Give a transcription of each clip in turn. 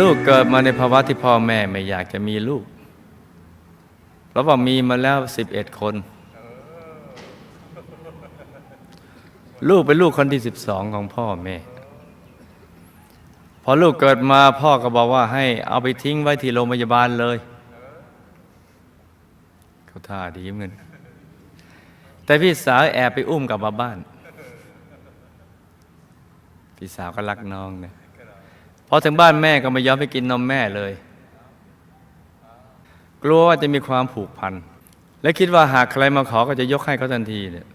ลูกเกิดมาในภาวะที่พ่อแม่ไม่อยากจะมีลูกเพราะว่ามีมาแล้วสิบเอ็ดคน ลูกเป็นลูกคนที่สิบสองของพ่อแม่ พอลูกเกิดมาพ่อก็บอกว่าให้เอาไปทิ้งไว้ที่โรงพยาบาลเลย เขาท่าดีเหมือนแต่พี่สาวแอบไปอุ้มกลับมาบ้าน พี่สาวก็รักน้องนะ พอถึงบ้านแม่ก็ไม่ยอมไปกินนมแม่เลย กลัวว่าจะมีความผูกพัน และคิดว่าหากใครมาขอก็จะยกให้เขาทันทีเนี่ย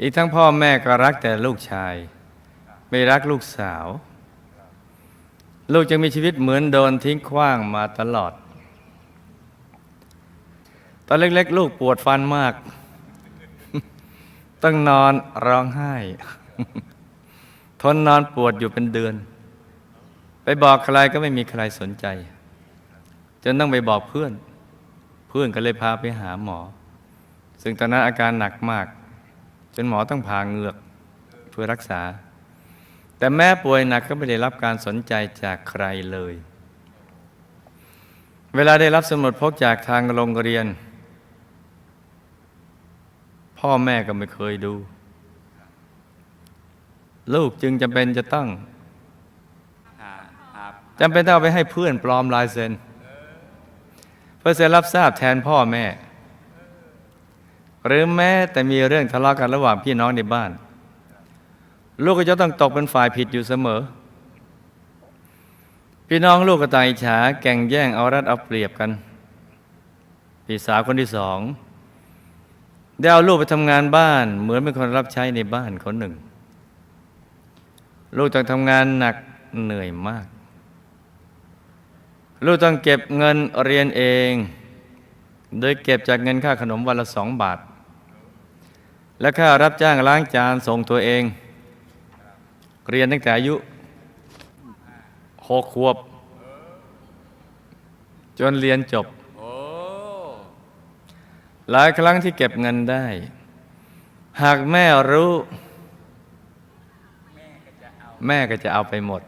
อีกทั้งพ่อแม่ก็รักแต่ลูกชาย ไม่รักลูกสาว ลูกจึงมีชีวิตเหมือนโดนทิ้งขว้างมาตลอด ตอนเล็กๆ ลูกปวดฟันมาก ต้องนอนร้องไห้ ทนนอนปวดอยู่เป็นเดือน บอกใครก็ไม่มีใครสนใจ จนต้องไปบอกเพื่อน เพื่อนก็เลยพาไปหาหมอ ซึ่งตอนนั้นอาการหนักมาก จนหมอต้องผ่าเหงือกเพื่อรักษา แต่แม่ป่วยหนักก็ไม่ได้รับการสนใจจากใครเลย เวลาได้รับสมุดพกจากทางโรงเรียน พ่อแม่ก็ไม่เคยดู ลูกจึงจำเป็นจะต้อง จำเป็นต้องเอาไปให้เพื่อนปลอมลายเซ็นเพื่อเซ็นรับทราบแทนพ่อแม่ หรือแม้แต่มีเรื่องทะเลาะกันระหว่างพี่น้องในบ้าน ลูกก็จะต้องตกเป็นฝ่ายผิดอยู่เสมอ พี่น้องลูกก็ตายฉาแก่งแย่งเอารัดเอาเปรียบกันพี่สาวคนที่สองได้เอาลูกไปทำงานบ้าน เหมือนเป็นคนรับใช้ในบ้านคนหนึ่ง ลูกต้องทำงานหนักเหนื่อยมาก ลูกต้องเก็บเงินเรียนเอง โดยเก็บจากเงินค่าขนมวันละสองบาท และค่ารับจ้างล้างจานส่งตัวเอง เรียนตั้งแต่อายุหกขวบ จนเรียนจบ หลายครั้งที่เก็บเงินได้ หากแม่รู้ แม่ก็จะเอาไปหมด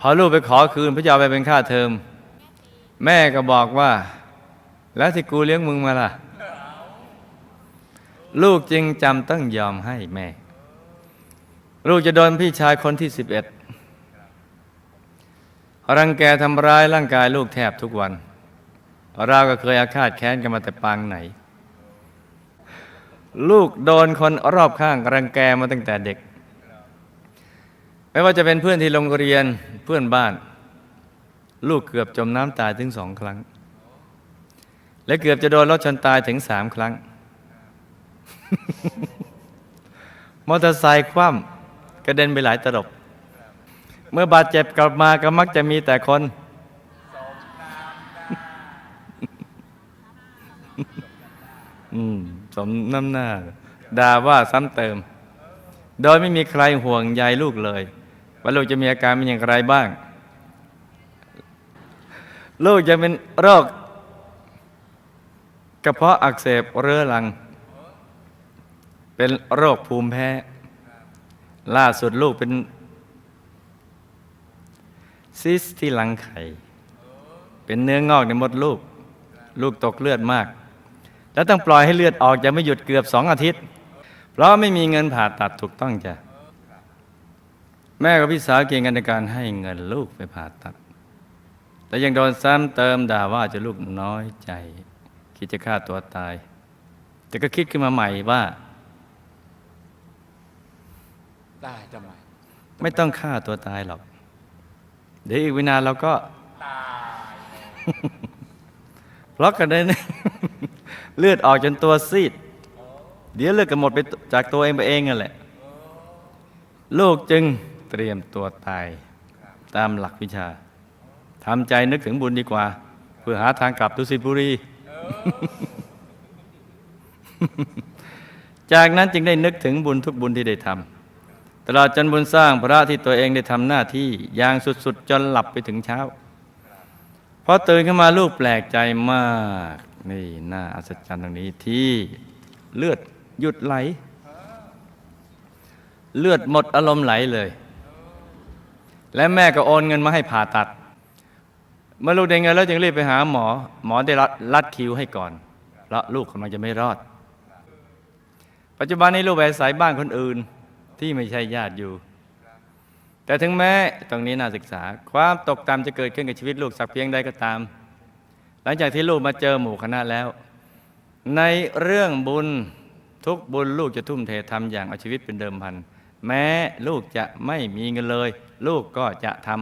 พอลูกไปขอคืนพื่อจะเอาไปเป็นค่าเทอม แม่ก็บอกว่า แล้วที่กูเลี้ยงมึงมาล่ะ ลูกจึงจำต้องยอมให้แม่ ลูกจะโดนพี่ชายคนที่สิบเอ็ดรังแกทำร้ายร่างกายลูกแทบทุกวัน เราก็เคยอาฆาตแค้นกันมาแต่ปางไหน ลูกโดนคนรอบข้างรังแกมาตั้งแต่เด็ก ไม่ว่าจะเป็นเพื่อนที่โรงเรียนเพื่อนบ้าน ลูกเกือบจมน้ำตายถึงสองครั้ง และเกือบจะโดนรถชนตายถึงสามครั้ง มอเตอร์ไซค์คว่ำกระเด็นไปหลายตลบ เมื่อบาดเจ็บกลับมาก็มักจะมีแต่คนสมน้ำหน้าด่าว่าซ้ำเติม โดยไม่มีใครห่วงใยลูกเลย ว่าลูกจะมีอาการเป็นอย่างไรบ้าง ลูกจะเป็นโรคกระเพาะอักเสบเรื้อรัง เป็นโรคภูมิแพ้ ล่าสุดลูกเป็น ซิสที่หลังไข่ เป็นเนื้องอกในมดลูก ลูกตกเลือดมาก แล้วต้องปล่อยให้เลือดออกจะไม่หยุดเกือบสองอาทิตย์ เพราะไม่มีเงินผ่าตัดถูกต้องจ้ะ แม่กับพี่สาวเก่งกันในการให้เงินลูกไปผ่าตัด แต่ยังโดนซ้ำเติมด่าว่าจะลูกน้อยใจ คิดจะฆ่าตัวตาย แต่ก็คิดขึ้นมาใหม่ว่าได้ทำไมไม่ต้องฆ่าตัวตายหรอก เดี๋ยวอีกวินานเราก็ ตายเพราะกันได้เลือดออกจนตัวซีด เดี๋ยวเลือดก็หมดไปจากตัวเองไปเองนั่นแหละ ลูกจึง เตรียมตัวตายตามหลักวิชาทำใจนึกถึงบุญดีกว่า เพื่อหาทางกลับดุสิบุรี จากนั้นจึงได้นึกถึงบุญทุกบุญที่ได้ทำตลอดจนบุญสร้างพระที่ตัวเองได้ทำหน้าที่อย่างสุดๆ จนหลับไปถึงเช้าพอตื่นขึ้นมาลูกแปลกใจมาก นี่น่าอัศจรรย์ตรงนี้ที่เลือดหยุดไหล เลือดหมดอารมณ์ไหลเลย และแม่ก็โอนเงินมาให้ผ่าตัด เมื่อลูกได้เงินแล้วจึงรีบไปหาหมอ หมอได้รัดรดคิวให้ก่อนเพราะลูกกำลังจะไม่รอด ปัจจุบันนี้ลูกไปอาศัยบ้านคนอื่นที่ไม่ใช่ญาติอยู่ แต่ถึงแม้ตรงนี้น่าศึกษา ความตกต่ำจะเกิดขึ้นกับชีวิตลูกสักเพียงใดก็ตาม หลังจากที่ลูกมาเจอหมู่คณะแล้ว ในเรื่องบุญทุกบุญลูกจะทุ่มเททำอย่างเอาชีวิตเป็นเดิมพัน แม้ลูกจะไม่มีเงินเลย ลูกก็จะทำ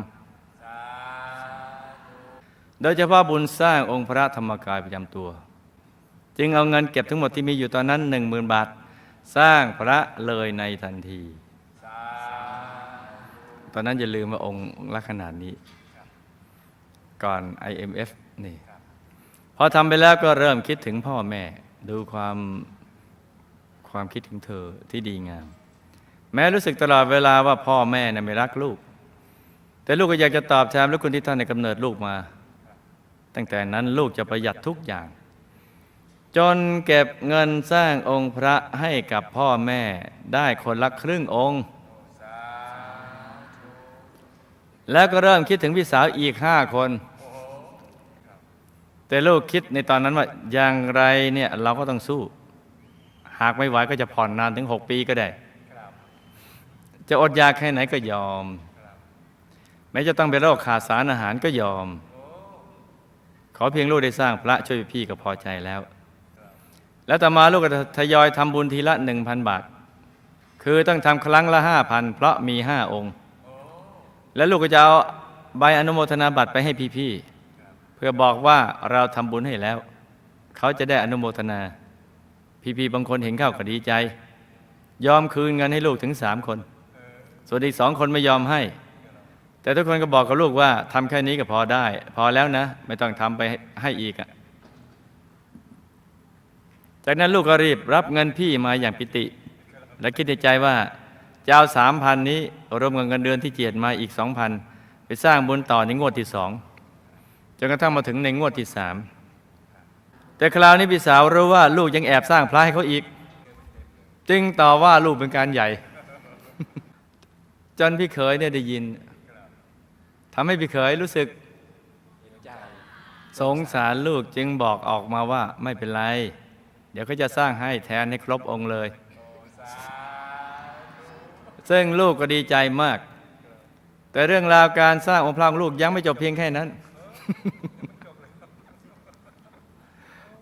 โดยเฉพาะบุญสร้างองค์พระธรรมกายประจำตัว จึงเอาเงินเก็บทั้งหมดที่มีอยู่ตอนนั้นหนึ่งหมื่นบาท สร้างพระเลยในทันที ตอนนั้นอย่าลืมว่าองค์ลักษณะนี้ ก่อน IMF นี่พอทำไปแล้วก็เริ่มคิดถึงพ่อแม่ ดูความความคิดถึงเธอที่ดีงาม แม้รู้สึกตลอดเวลาว่าพ่อแม่น่ะไม่รักลูก แต่ลูกก็อยากจะตอบแทนและคุณที่ท่านในกำเนิดลูกมา ตั้งแต่นั้นลูกจะประหยัดทุกอย่าง จนเก็บเงินสร้างองค์พระให้กับพ่อแม่ได้คนละครึ่งองค์ แล้วก็เริ่มคิดถึงพี่สาวอีกห้าคน แต่ลูกคิดในตอนนั้นว่าอย่างไรเนี่ยเราก็ต้องสู้ หากไม่ไหวก็จะผ่อนนานถึงหกปีก็ได้ จะอดอยากแค่ไหนก็ยอม แม้จะต้องเป็นโรคขาดสารอาหารก็ยอม ขอเพียงลูกได้สร้างพระช่วยพี่ก็พอใจแล้ว แล้วต่อมาลูกก็ทยอยทำบุญทีละหนึ่งพันบาท คือต้องทำครั้งละห้าพันเพราะมีห้าองค์ แล้วลูกก็จะเอาใบอนุโมทนาบัตรไปให้พี่ๆเพื่อบอกว่าเราทำบุญให้แล้ว เขาจะได้อนุโมทนา พี่ๆบางคนเห็นเข้าก็ดีใจ ยอมคืนเงินให้ลูกถึงสามคน ส่วนอีกสองคนไม่ยอมให้ แต่ทุกคนก็บอกกับลูกว่าทำแค่นี้ก็พอได้ พอแล้วนะ ไม่ต้องทำไปให้อีกอะจากนั้นลูกก็รีบรับเงินพี่มาอย่างปิติ และคิดในใจว่าจะเอาสามพันนี้รวมกับเงินเดือนที่เจียดมาอีกสองพันไปสร้างบุญต่อในงวดที่สองจนกระทั่งมาถึงในงวดที่สามแต่คราวนี้พี่สาวรู้ว่าลูกยังแอบสร้างพระให้เขาอีก จึงต่อว่าลูกเป็นการใหญ่ จนพี่เขยเนี่ยได้ยินทำให้พี่เขยรู้สึก สงสารลูกจึงบอกออกมาว่าไม่เป็นไร เดี๋ยวเขาจะสร้างให้แทนให้ครบองค์เลย ซึ่งลูกก็ดีใจมาก แต่เรื่องราวการสร้างองค์พระของลูกยังไม่จบเพียงแค่นั้น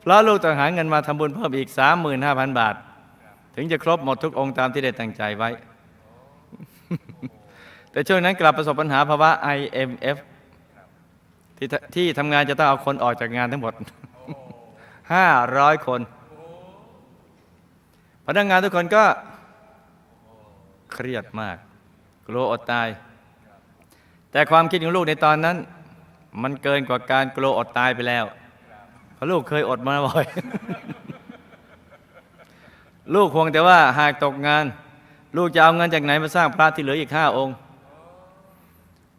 เพราะลูกต้องหาเงินมาทำบุญเพิ่มอีก 35,000 บาท ถึงจะครบหมดทุกองค์ตามที่ได้ตั้งใจไว้ แต่ช่วงนั้นกลับประสบปัญหาภาวะ IMF ที่ที่ทำงานจะต้องเอาคนออกจากงานทั้งหมด 500 คน พนักงานทุกคนก็เครียดมาก กลัวอดตาย แต่ความคิดของลูกในตอนนั้น มันเกินกว่าการกลัวอดตายไปแล้ว เพราะลูกเคยอดมาบ่อย ลูกคงแต่ว่าหากตกงาน ลูกจะเอาเงินจากไหนมาสร้างพระที่เหลืออีกห้าองค์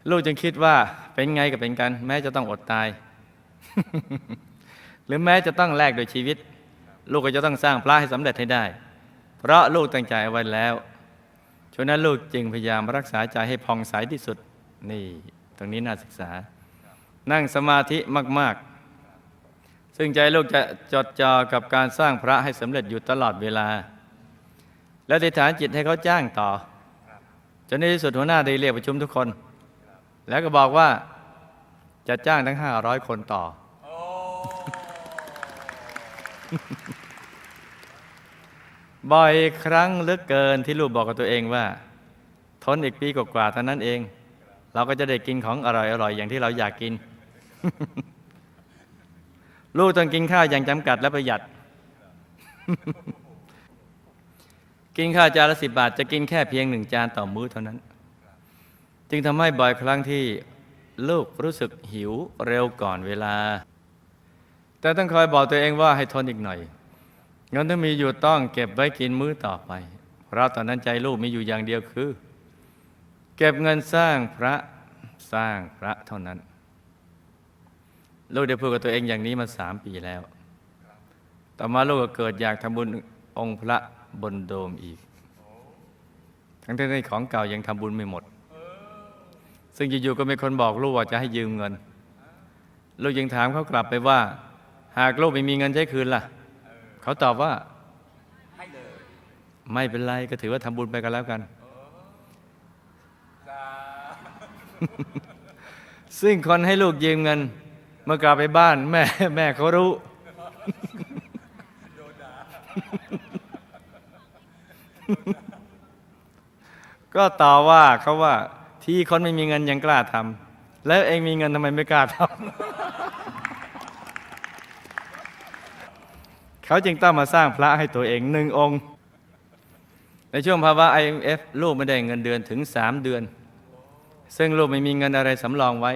ลูกจึงคิดว่าเป็นไงก็เป็นกัน แม้จะต้องอดตาย หรือแม้จะต้องแลกโดวยชีวิต ลูกก็จะต้องสร้างพระให้สำเร็จให้ได้ เพราะลูกตั้งใจเอาไว้แล้วฉะนั้นลูกจึงพยายามรักษาใจให้ผ่องใสที่สุด นี่ตรงนี้น่าศึกษา นั่งสมาธิมาก ๆ ซึ่งใจลูกจะจดจ่อกับการสร้างพระให้สำเร็จอยู่ตลอดเวลา และติฐานจิตให้เขาจ้างต่อจนในที่สุดหัวหน้าได้เรียกประชุมทุกคน แล้วก็บอกว่าจะจ้างทั้งห้าร้อยคนต่อ บ่อยครั้งเหลือเกินที่ลูกบอกกับตัวเองว่า ทนอีกปีกว่าๆเท่านั้นเอง เราก็จะได้กินของอร่อยๆอย่างที่เราอยากกิน ลูกต้องกินข้าวอย่างจำกัดและประหยัด กินข้าวจานละสิบบาท จะกินแค่เพียงหนึ่งจานต่อมื้อเท่านั้น จึงทำให้บ่อยครั้งที่ลูกรู้สึกหิวเร็วก่อนเวลา แต่ต้องคอยบอกตัวเองว่าให้ทนอีกหน่อยเงินที่มีอยู่ต้องเก็บไว้กินมื้อต่อไป เพราะตอนนั้นใจลูกมีอยู่อย่างเดียวคือ เก็บเงินสร้างพระสร้างพระเท่านั้น ลูกได้พูดกับตัวเองอย่างนี้มาสามปีแล้ว ต่อมาลูกก็เกิดอยากทำบุญองค์พระบนโดมอีก ทั้งที่ของเก่ายังทำบุญไม่หมด ซึ่งอยู่ๆก็มีคนบอกลูกว่าจะให้ยืมเงิน ลูกยังถามเขากลับไปว่า หากลูกไม่มีเงินใช้คืนล่ะ เขาตอบว่าให้เลยไม่เป็นไรก็ถือว่าทำบุญไปกันแล้วกันสาซึ่งคนให้ลูกยืมเงิน เมื่อกลับไปบ้านแม่แม่เขารู้ก็ต่อว่าเขาว่า ที่คนไม่มีเงินยังกล้าทำแล้วเองมีเงินทำไมไม่กล้าทำเขาจึงต้องมาสร้างพระให้ตัวเองหนึ่งองค์ ในช่วงภาวะ IMF ลูกไม่ได้เงินเดือนถึงสามเดือน ซึ่งลูกไม่มีเงินอะไรสำรองไว้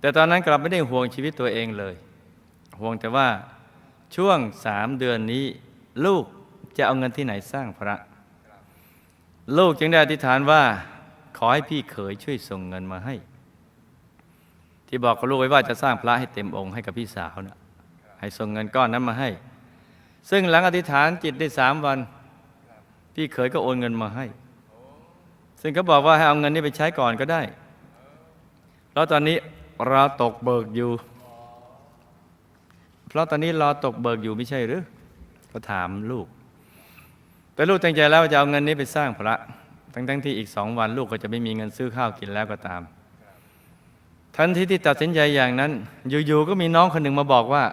แต่ตอนนั้นกลับไม่ได้ห่วงชีวิตตัวเองเลย ห่วงแต่ว่าช่วงสามเดือนนี้ ลูกจะเอาเงินที่ไหนสร้างพระ ลูกจึงได้อธิษฐานว่า ขอให้พี่เขยช่วยส่งเงินมาให้ ที่บอกกับลูกไว้ว่าจะสร้างพระให้เต็มองค์ให้กับพี่สาวนะให้ส่งเงินก้อนนั้นมาให้ ซึ่งหลังอธิษฐานจิตได้สามวัน พี่เขยก็โอนเงินมาให้ ซึ่งเขาบอกว่าให้เอาเงินนี้ไปใช้ก่อนก็ได้ แล้วตอนนี้เราตกเบิกอยู่ เพราะตอนนี้รอตกเบิกอยู่ไม่ใช่หรือ ก็ถามลูก แต่ลูกตั้งใจแล้วจะเอาเงินนี้ไปสร้างพระ ทั้งทั้งๆที่อีกสองวันลูกก็จะไม่มีเงินซื้อข้าวกินแล้วก็ตาม ทันทีที่ตัดสินใจอย่างนั้น อยู่ๆก็มีน้องคนหนึ่งมาบอกว่า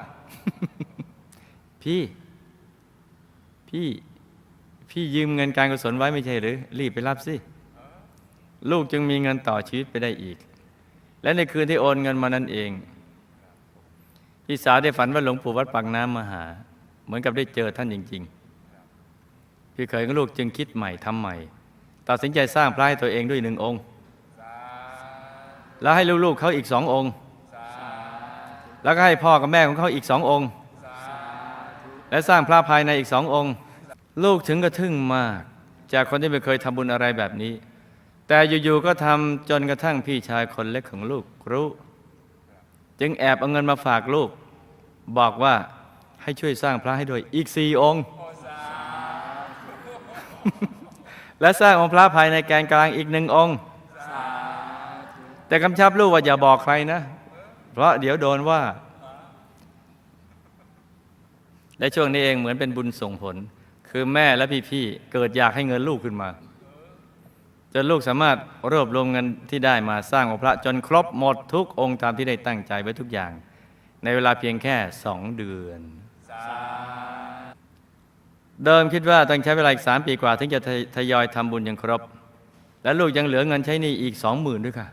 พี่ พี่ พี่ยืมเงินการกุศลไว้ไม่ใช่หรือ รีบไปรับสิ ลูกจึงมีเงินต่อชีวิตไปได้อีก และในคืนที่โอนเงินมานั่นเอง พี่สาวได้ฝันว่าหลวงปู่วัดปากน้ำมาหา เหมือนกับได้เจอท่านจริง ๆ พี่เคยของลูกจึงคิดใหม่ทำใหม่ ตัดสินใจสร้างพระให้ตัวเองด้วยหนึ่งองค์ แล้วให้ลูกๆเขาอีกสององค์ แล้วก็ให้พ่อกับแม่ของเขาอีกสององค์ และสร้างพระภายในอีกสององค์ ลูกถึงกระทึ่งมาก จากคนที่ไม่เคยทำบุญอะไรแบบนี้ แต่อยู่ๆก็ทำจนกระทั่งพี่ชายคนเล็กของลูกรู้ จึงแอบเอาเงินมาฝากลูก บอกว่าให้ช่วยสร้างพระให้ด้วยอีกสี่องค์ และสร้างองค์พระภายในแกนกลางอีกหนึ่งองค์ แต่กำชับลูกว่าอย่าบอกใครนะ เพราะเดี๋ยวโดนว่า และช่วงนี้เองเหมือนเป็นบุญส่งผล คือแม่และพี่ๆเกิดอยากให้เงินลูกขึ้นมา จนลูกสามารถรวบรวมเงินที่ได้มาสร้างองค์พระ จนครบหมดทุกองค์ตามที่ได้ตั้งใจไว้ทุกอย่าง ในเวลาเพียงแค่สองเดือน เดิมคิดว่าต้องใช้เวลาอีกสามปีกว่า ถึงจะทยทยอยทำบุญอย่างครบ และลูกยังเหลือเงินใช้หนี้อีกสองหมื่นด้วยค่ะ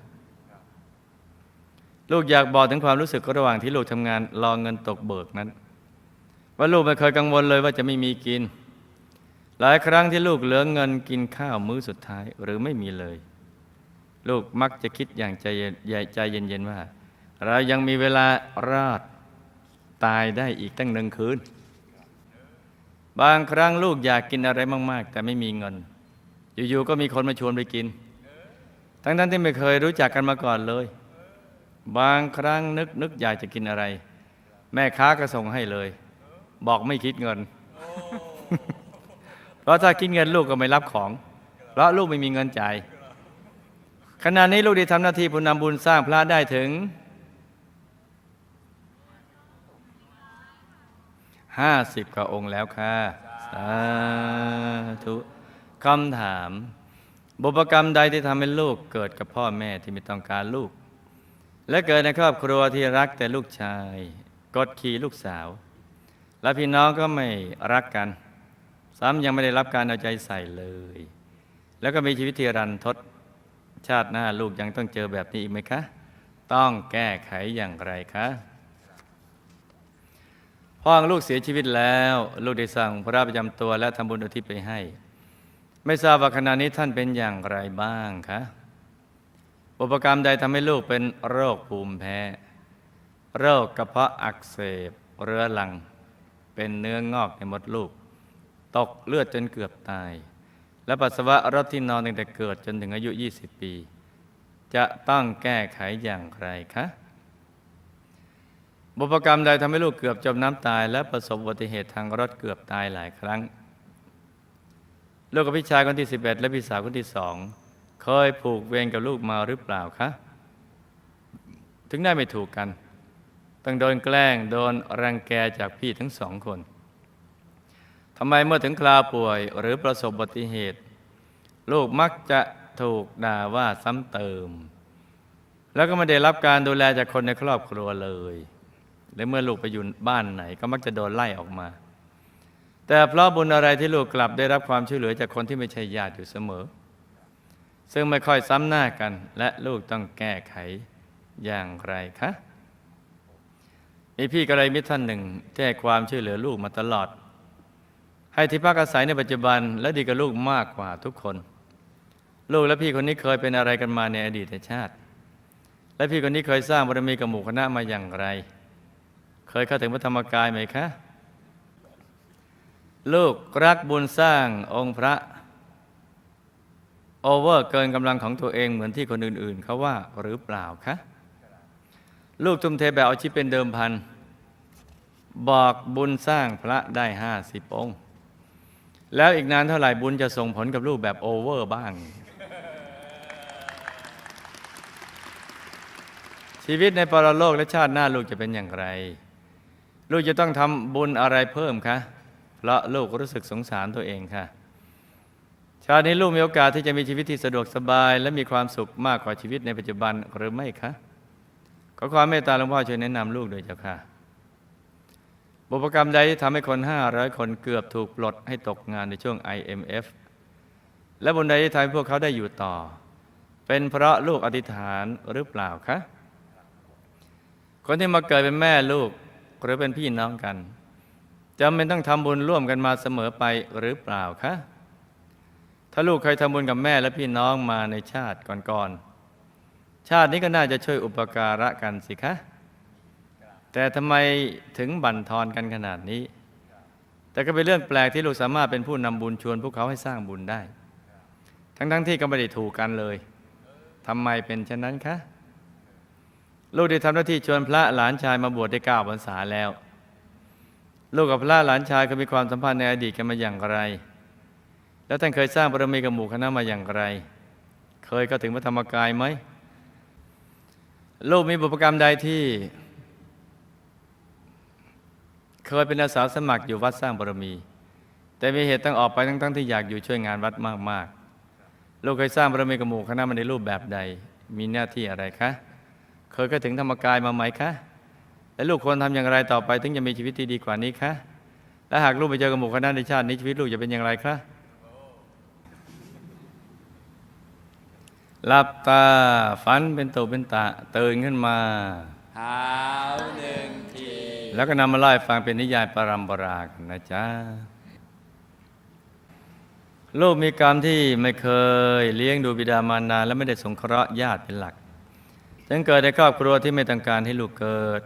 ลูกอยากบอกถึงความรู้สึกระหว่างที่ลูกทำงานรอเงินตกเบิกนั้น ว่าลูกไม่เคยกังวลเลยว่าจะไม่มีกิน หลายครั้งที่ลูกเหลือเงินกินข้าวมื้อสุดท้ายหรือไม่มีเลย ลูกมักจะคิดอย่างใจเย็นใจเย็นๆว่า เรายังมีเวลารอดตายได้อีกตั้งหนึ่งคืน บางครั้งลูกอยากกินอะไรมาก ๆ แต่ไม่มีเงิน อยู่ ๆ ก็มีคนมาชวนไปกิน ทั้งๆที่ไม่เคยรู้จักกันมาก่อนเลย บางครั้งนึกนึกอยากจะกินอะไร แม่ค้าก็ส่งให้เลย บอกไม่คิดเงิน เพราะถ้าคิดเงินลูกก็ไม่รับของ เพราะลูกไม่มีเงินจ่ายขณะนี้ลูกได้ทำหน้าที่ผู้นำบุญสร้างพระได้ถึง ห้าสิบกว่าองค์แล้วค่ะ สาธุคำถาม บุพกรรมใดที่ทำให้ลูกเกิดกับพ่อแม่ที่ไม่ต้องการลูก และเกิดในครอบครัวที่รักแต่ลูกชาย กดขี่ลูกสาว และพี่น้องก็ไม่รักกัน ซ้ำยังไม่ได้รับการเอาใจใส่เลย แล้วก็มีชีวิตที่รันทด ชาติหน้าลูกยังต้องเจอแบบนี้อีกไหมคะ ต้องแก้ไขอย่างไรคะ พ่อของลูกเสียชีวิตแล้ว ลูกได้สั่งพระประจำตัวและทำบุญอุทิศไปให้ ไม่ทราบว่าขณะนี้ท่านเป็นอย่างไรบ้างคะอุปกรรมใดทำให้ลูกเป็นโรคภูมิแพ้ โรคกระเพาะอักเสบ เรื้อรัง เป็นเนื้องอกในมดลูก ตกเลือดจนเกือบตาย และปัสสาวะรถที่นอนตั้งแต่เกิดจนถึงอายุ 20 ปี จะต้องแก้ไขอย่างไรคะ บุพกรรมใดทำให้ลูกเกือบจมน้ำตาย และประสบอุบัติเหตุทางรถเกือบตายหลายครั้ง ลูกกับพี่ชายคนที่ 11 และพี่สาวคนที่สองเคยผูกเวรกับลูกมาหรือเปล่าคะ ถึงได้ไม่ถูกกันต้องโดนแกล้งโดนรังแกจากพี่ทั้งสองคนทำไมเมื่อถึงคราวป่วยหรือประสบอุบัติเหตุ ลูกมักจะถูกด่าว่าซ้ำเติม แล้วก็ไม่ได้รับการดูแลจากคนในครอบครัวเลย และเมื่อลูกไปอยู่บ้านไหน ก็มักจะโดนไล่ออกมา แต่เพราะบุญอะไรที่ลูกกลับได้รับความช่วยเหลือจากคนที่ไม่ใช่ญาติอยู่เสมอ ซึ่งไม่ค่อยซ้ำหน้ากัน และลูกต้องแก้ไขอย่างไรคะมีพี่กระไรมิตรท่านหนึ่งที่ให้ความช่วยเหลือลูกมาตลอด ให้ที่พักอาศัยในปัจจุบันและดีกับลูกมากกว่าทุกคน ลูกและพี่คนนี้เคยเป็นอะไรกันมาในอดีตชาติ และพี่คนนี้เคยสร้างบารมีกับหมู่คณะมาอย่างไร เคยเข้าถึงพระธรรมกายไหมคะ ลูกรักบุญสร้างองค์พระ โอเวอร์เกินกำลังของตัวเองเหมือนที่คนอื่น ๆ เขาว่าหรือเปล่าคะ ลูกทุ่มเทแบบเอาชีพเป็นเดิมพัน บอกบุญสร้างพระได้ห้าสิบองค์ แล้วอีกนานเท่าไหร่บุญจะส่งผลกับลูกแบบโอเวอร์บ้างชีวิตในปรโลกและชาติหน้าลูกจะเป็นอย่างไร ลูกจะต้องทำบุญอะไรเพิ่มคะเพราะลูกรู้สึกสงสารตัวเองค่ะ ชาตินี้ลูกมีโอกาสที่จะมีชีวิตที่สะดวกสบาย และมีความสุขมากกว่าชีวิตในปัจจุบันหรือไม่คะขอความเมตตาหลวงพ่อช่วยแนะนำลูกโดยเจ้าค่ะ บุพกรรมใดที่ทำให้คน 500 คนเกือบถูกปลดให้ตกงานในช่วง IMF และบุญใดที่ทำให้พวกเขาได้อยู่ต่อ เป็นเพราะลูกอธิษฐานหรือเปล่าคะคนที่มาเกิดเป็นแม่ลูก หรือเป็นพี่น้องกันจำเป็นต้องทำบุญร่วมกันมาเสมอไปหรือเปล่าคะถ้าลูกเคยทำบุญกับแม่และพี่น้องมาในชาติก่อนๆชาตินี้ก็น่าจะช่วยอุปการะกันสิคะ แต่ทำไมถึงบั่นทอนกันขนาดนี้ แต่ก็เป็นเรื่องแปลกที่ลูกสามารถเป็นผู้นำบุญชวนพวกเขาให้สร้างบุญได้ ทั้งๆทที่ก็ไม่ได้ถูกกันเลยทำไมเป็นเช่นนั้นคะ ลูกได้ทำหน้าที่ชวนพระหลานชายมาบวชได้เก้าพรรษาแล้ว ลูกกับพระหลานชายเคยมีความสัมพันธ์ในอดีตกันมาอย่างไร แล้วท่านเคยสร้างบารมีกับหมู่คณะมาอย่างไร เคยเข้าถึงพระธรรมกายไหมลูกมีบุพกรรมใดที่ เคยเป็นอาสาสมัครอยู่วัดสร้างบารมี แต่มีเหตุต้องออกไปทั้งๆที่อยากอยู่ช่วยงานวัดมากๆลูกเคยสร้างบารมีกับหมู่คณะมาในรูปแบบใด มีหน้าที่อะไรคะ เคยเข้าถึงธรรมกายมาไหมคะและลูกควรทำอย่างไรต่อไป ถึงจะมีชีวิตที่ดีกว่านี้คะและหากลูกไปเจอกับหมู่คณะในชาตินี้ชีวิตลูกจะเป็นอย่างไรคะหลับตาฝันเป็นตุเป็นตะตื่นขึ้นมาหาวหนึ่งทีแล้วก็นำมาไล่าให้ฟังเป็นนิยายปรัมปรากันนะจ๊ะลูกมีกรรมที่ไม่เคยเลี้ยงดูบิดามารดาและไม่ได้สงเคราะห์ญาติเป็นหลัก จึงเกิดในครอบครัวที่ไม่ต้องการให้ลูกเกิด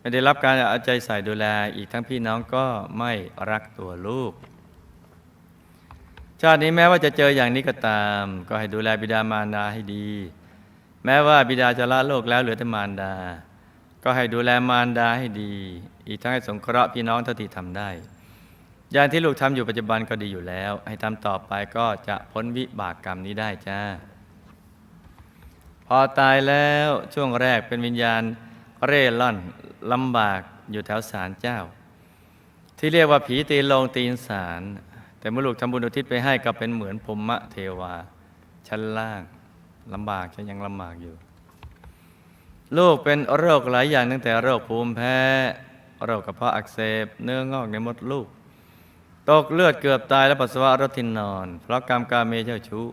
ไม่ได้รับการเอาใจใส่ดูแลอีกทั้งพี่น้องก็ไม่รักตัวลูก ชาตินี้แม้ว่าจะเจออย่างนี้ก็ตาม ก็ให้ดูแลบิดามารดาให้ดี แม้ว่าบิดาจะละโลกแล้วเหลือแต่มารดา ก็ให้ดูแลมารดาให้ดี อีกทั้งให้สงเคราะห์พี่น้องเท่าที่ทำได้อย่างที่ลูกทำอยู่ปัจจุบันก็ดีอยู่แล้ว ให้ทำต่อไปก็จะพ้นวิบากกรรมนี้ได้จ้า พอตายแล้วช่วงแรกเป็นวิญญาณเร่ร่อนลำบากอยู่แถวศาลเจ้า ที่เรียกว่าผีตีนโลงตีนศาลแต่เมื่อลูกทำบุญอุทิศไปให้ก็เป็นเหมือนพรหมเทวา ชั้นล่างลำบากจะยังลำบากอยู่ ลูกเป็นโรคหลายอย่างตั้งแต่โรคภูมิแพ้โรคกระเพาะอักเสบเนื้องอกในมดลูก ตกเลือดเกือบตายและปัสสาวะรถทินนอน เพราะกรรมกาเมเจ้าชู้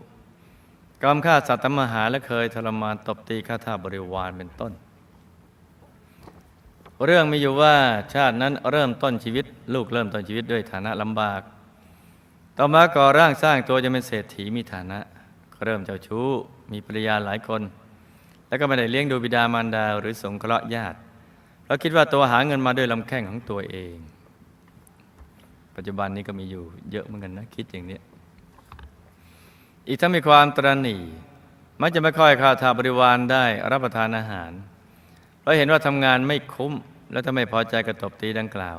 กรรมฆ่าสัตว์ทำอาหารและเคยทรมานตบตีฆ่าท่าบริวารเป็นต้น เรื่องมีอยู่ว่าชาตินั้นเริ่มต้นชีวิต ลูกเริ่มต้นชีวิตด้วยฐานะลำบาก ต่อมาก่อร่างสร้างตัวจะเป็นเศรษฐีมีฐานะ เริ่มเจ้าชู้มีภรรยาหลายคน แล้วก็ไม่ได้เลี้ยงดูบิดามารดาหรือสงเคราะห์ญาติเพราะคิดว่าตัวหาเงินมาด้วยลำแข้งของตัวเอง ปัจจุบันนี้ก็มีอยู่เยอะเหมือนกันนะคิดอย่างนี้ อีกทั้งมีความตรณีมักจะไม่ค่อยข้าวทาบริวารได้รับประทานอาหาร เพราะเห็นว่าทำงานไม่คุ้ม แล้วถ้าไม่พอใจกระตบตีดังกล่าว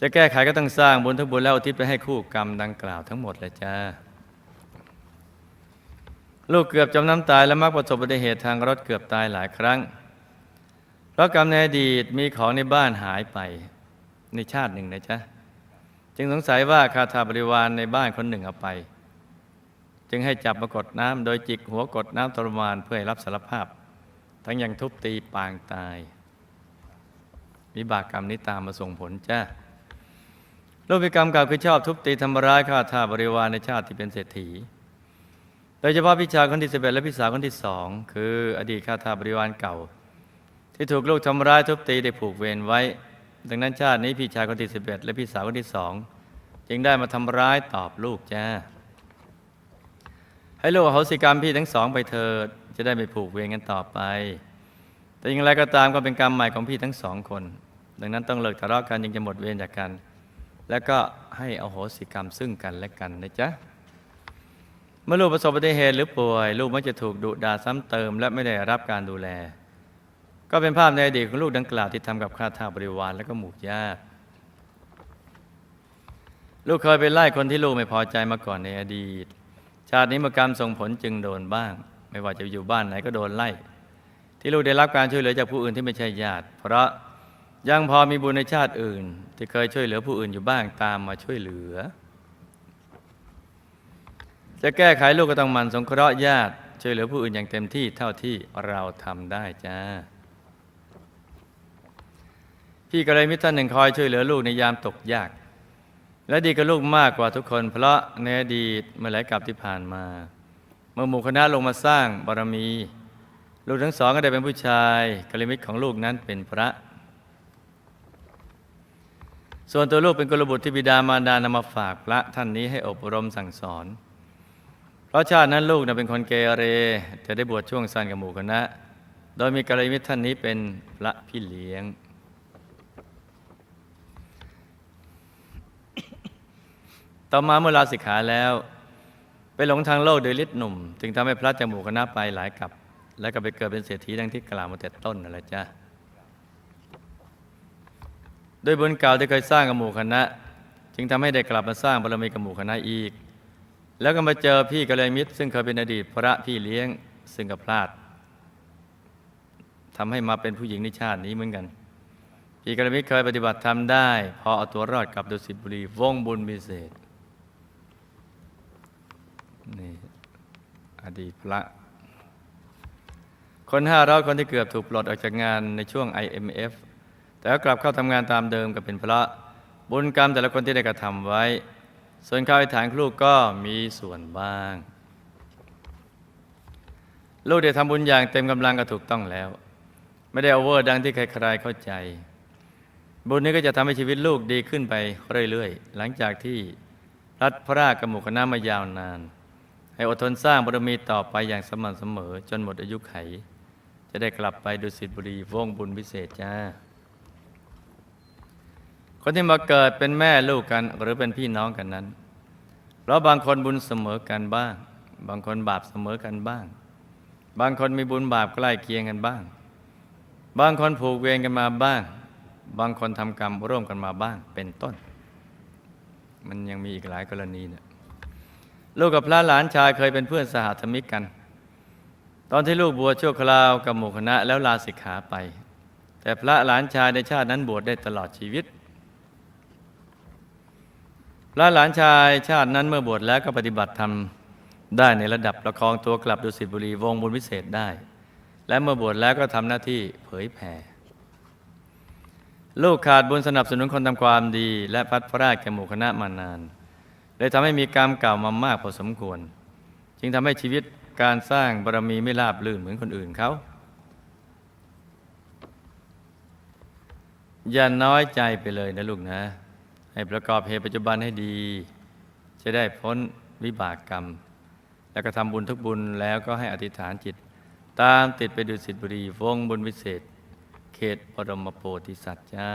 จะแก้ไขก็ต้องสร้างบุญทั้งบุญแล้วอุทิศไปให้คู่กรรมดังกล่าวทั้งหมดเลยจ้าลูกเกือบจมน้ำตายและมักประสบอุบัติเหตุทางรถเกือบตายหลายครั้ง เพราะกรรมในอดีตมีของในบ้านหายไปในชาติหนึ่งนะจ๊ะจึงสงสัยว่าคาถาบริวารในบ้านคนหนึ่งเอาไป จึงให้จับมากดน้ำโดยจิกหัวกดน้ำทรมานเพื่อให้รับสารภาพ ทั้งยังทุบตีปางตาย วิบากกรรมนี้ตามมาส่งผลจ้ารูปกรรมเก่าคือชอบทุบตีทำร้ายข้าทาบริวารในชาติที่เป็นเศรษฐี โดยเฉพาะพี่ชาคนที่สิบเอ็ดและพี่สาวคนที่สองคืออดีตข้าทาบริวารเก่า ที่ถูกลูกทำร้ายทุบตีได้ผูกเวรไว้ ดังนั้นชาตินี้พี่ชายคนที่สิบเอ็ดและพี่สาวคนที่สองจึงได้มาทำร้ายตอบลูกจ้า ให้ลูกอโหสิกรรมพี่ทั้งสองไปเถิดจะได้ไม่ผูกเวรกันต่อไป แต่อย่างไรก็ตามก็เป็นกรรมใหม่ของพี่ทั้งสองคน ดังนั้นต้องเลิกทะเลาะกันยังจะหมดเวรจากกัน แล้วก็ให้อโหสิกรรมซึ่งกันและกันนะจ๊ะเมื่อลูกประสบอุบัติเหตุหรือป่วย ลูกมักจะถูกดุด่าซ้ำเติม และไม่ได้รับการดูแล ก็เป็นภาพในอดีตของลูกดังกล่าวที่ทำกับข้าทาสบริวารและก็หมู่ญาติลูกเคยไปไล่คนที่ลูกไม่พอใจมาก่อนในอดีต ชาตินี้เมกรรมส่งผลจึงโดนบ้าง ไม่ว่าจะอยู่บ้านไหนก็โดนไล่ ที่ลูกได้รับการช่วยเหลือจากผู้อื่นที่ไม่ใช่ญาติ เพราะยังพอมีบุญในชาติอื่น ที่เคยช่วยเหลือผู้อื่นอยู่บ้างตามมาช่วยเหลือ จะแก้ไขลูกก็ต้องมันสงเคราะห์ญาติช่วยเหลือผู้อื่นอย่างเต็มที่เท่าที่เราทำได้จ้าพี่ก็เลยมิตรท่านหนึ่งคอยช่วยเหลือลูกในยามตกยาก และดีกับลูกมากกว่าทุกคน เพราะในอดีตเมื่อหลายกับที่ผ่านมา เมื่อหมู่คณะลงมาสร้างบารมี ลูกทั้งสองก็ได้เป็นผู้ชายกลยาณมิตของลูกนั้นเป็นพระ ส่วนตัวลูกเป็นกุลบุตรที่บิดามารดานำมาฝากพระท่านนี้ให้อบรมสั่งสอน เพราะชาตินั้นลูกน่ะเป็นคนเกเร จะได้บวชช่วงสั้นกับหมู่คณะ โดยมีกลยาณมิตท่านนี้เป็นพระพี่เลี้ยง ต่อมาเมื่อลาสิกขาแล้ว ไปหลงทางโลกโดยฤทธิ์หนุ่ม จึงทำให้พระจมู่คณะไปหลายกับ และก็ไปเกิดเป็นเศรษฐีดังที่กล่าวมาแต่ต้นนั่นแหละจ้ะโดยบุญเก่าที่เคยสร้างกับหมู่คณะ จึงทำให้ได้กลับมาสร้างบารมีกับหมู่คณะอีก แล้วก็มาเจอพี่กัลยาณมิตร ซึ่งเคยเป็นอดีตพระพี่เลี้ยงซึ่งกับพลาดทำให้มาเป็นผู้หญิงในชาตินี้เหมือนกันพี่กัลยาณมิตรเคยปฏิบัติทำได้ พอเอาตัวรอดกลับดุสิตบุรีวงบุญพิเศษ อดีตพระ คนห้าร้อยคนที่เกือบถูกปลดออกจากงานในช่วง IMF แต่ก็กลับเข้าทำงานตามเดิมกับเป็นพระ บุญกรรมแต่ละคนที่ได้กระทำไว้ ส่วนข้าวอธิษฐานลูกก็มีส่วนบ้าง ลูกได้ทำบุญอย่างเต็มกำลังก็ถูกต้องแล้ว ไม่ได้โอเวอร์ดังที่ใครๆเข้าใจ บุญนี้ก็จะทำให้ชีวิตลูกดีขึ้นไปเรื่อยๆ หลังจากที่รัดพระราชกบหมุคณะมายาวนาน ให้อดทนสร้างบารมีต่อไปอย่างสม่ำเสมอ จนหมดอายุไข จะได้กลับไปดุสิตบุรีวงบุญพิเศษจ้า คนที่มาเกิดเป็นแม่ลูกกันหรือเป็นพี่น้องกันนั้น เพราะบางคนบุญเสมอกันบ้าง บางคนบาปเสมอกันบ้าง บางคนมีบุญบาปใกล้เคียงกันบ้าง บางคนผูกเวรกันมาบ้าง บางคนทำกรรมร่วมกันมาบ้างเป็นต้น มันยังมีอีกหลายกรณีเนี่ย ลูกกับพระหลานชายเคยเป็นเพื่อนสหธรรมิกกัน ตอนที่ลูกบวชชั่วคราวกับหมู่คณะแล้วลาสิกขาไป แต่พระหลานชายในชาตินั้นบวชได้ตลอดชีวิต พระหลานชายชาตินั้นเมื่อบวชแล้วก็ปฏิบัติธรรมได้ในระดับประคองตัวกลับดุสิตบุรีวงบุญวิเศษได้ และเมื่อบวชแล้วก็ทำหน้าที่เผยแผ่ลูกขาดบุญสนับสนุนคนทำความดี และพัดพระราชแก่หมู่คณะมานาน เลยทำให้มีกรรมเก่ามามากพอสมควร จึงทำให้ชีวิตการสร้างบารมีไม่ราบรื่นเหมือนคนอื่นเขา อย่าน้อยใจไปเลยนะลูกนะ ให้ประกอบเหตุปัจจุบันให้ดี จะได้พ้นวิบากกรรม แล้วก็ทำบุญทุกบุญแล้วก็ให้อธิษฐานจิต ตามติดไปดูสิตบุรีวงบุญวิเศษ เขตปรมโพธิสัตว์จ้า